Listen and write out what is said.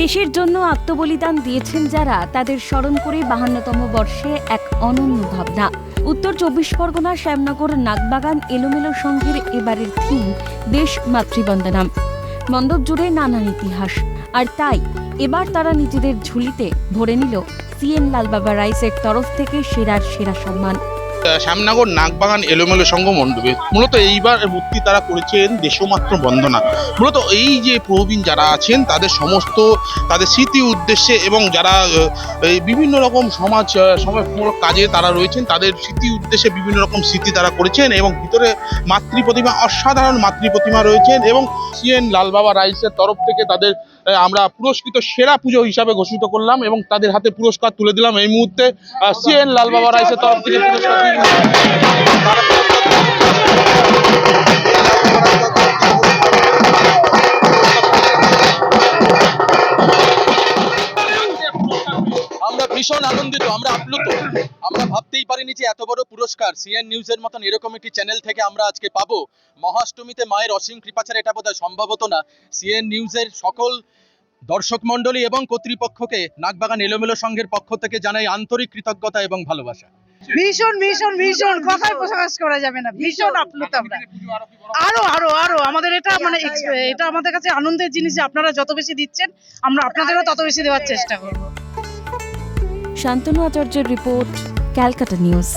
দেশের জন্য আত্মবলিদান দিয়েছেন যারা, তাদের স্মরণ করে বাহান্নতম বর্ষে এক অনন্য ভাবনা। উত্তর চব্বিশ পরগনা, শ্যামনগর, নাগবাগান এলোমেলো সংঘের এবারের থিম, দেশ মাতৃবন্দনাম। মণ্ডপ জুড়ে নানান ইতিহাস। আর তাই, এবার তারা নিজেদের ঝুলিতে ভরে নিল সিএন লালবাবা রাইসের তরফ থেকে সেরার সেরা সম্মান। শ্যামনগর নাগবাগান এলোমেলো সংঘ মণ্ডপে মূলত এইবার ভর্তি তারা করেছেন দেশমাত্র বন্দনা। মূলত এই যে প্রবীণ যারা আছেন, তাদের সমস্ত, তাদের স্মৃতি উদ্দেশ্যে এবং যারা বিভিন্ন রকম সমাজ সমাজমূলক কাজে তারা রয়েছেন, তাদের স্মৃতি উদ্দেশ্যে বিভিন্ন রকম স্মৃতি তারা করেছেন এবং ভিতরে মাতৃ প্রতিমা অসাধারণ মাতৃ প্রতিমা রয়েছেন এবং সিএন লালবাবা রাইসের তরফ থেকে তাদের আমরা পুরস্কৃত সেরা পুজো হিসাবে ঘোষিত করলাম এবং তাদের হাতে পুরস্কার তুলে দিলাম এই মুহূর্তে সিএন লালবাবা রাইসের তরফ থেকে পুরস্কার ভীষণ আনন্দিত, আমরা আপ্লুত। আমরা ভাবতেই পারিনি যে এত বড় পুরস্কার সিএন নিউজের মতন এরকম একটি চ্যানেল থেকে আমরা আজকে পাবো। মহাষ্টমীতে মায়ের অসীম কৃপাচার এটা বোধহয় সম্ভব হতো না। সিএন নিউজের সকল দর্শক মণ্ডলী এবং কর্তৃপক্ষকে নাগবাগান এলোমেলো সংঘের পক্ষ থেকে জানাই আন্তরিক কৃতজ্ঞতা এবং ভালোবাসা। ভীষণ ভীষণ ভীষণ কথায় প্রকাশ করা যাবে না। ভীষণ আপ্লুত আমরা। আরও আরও আরও আমাদের এটা মানে এটা আমাদের কাছে আনন্দের জিনিস যে আপনারা যত বেশি দিচ্ছেন আমরা আপনাদেরও তত বেশি দেওয়ার চেষ্টা করব। শান্তনু আচার্যের রিপোর্ট ক্যালকাটা নিউজ।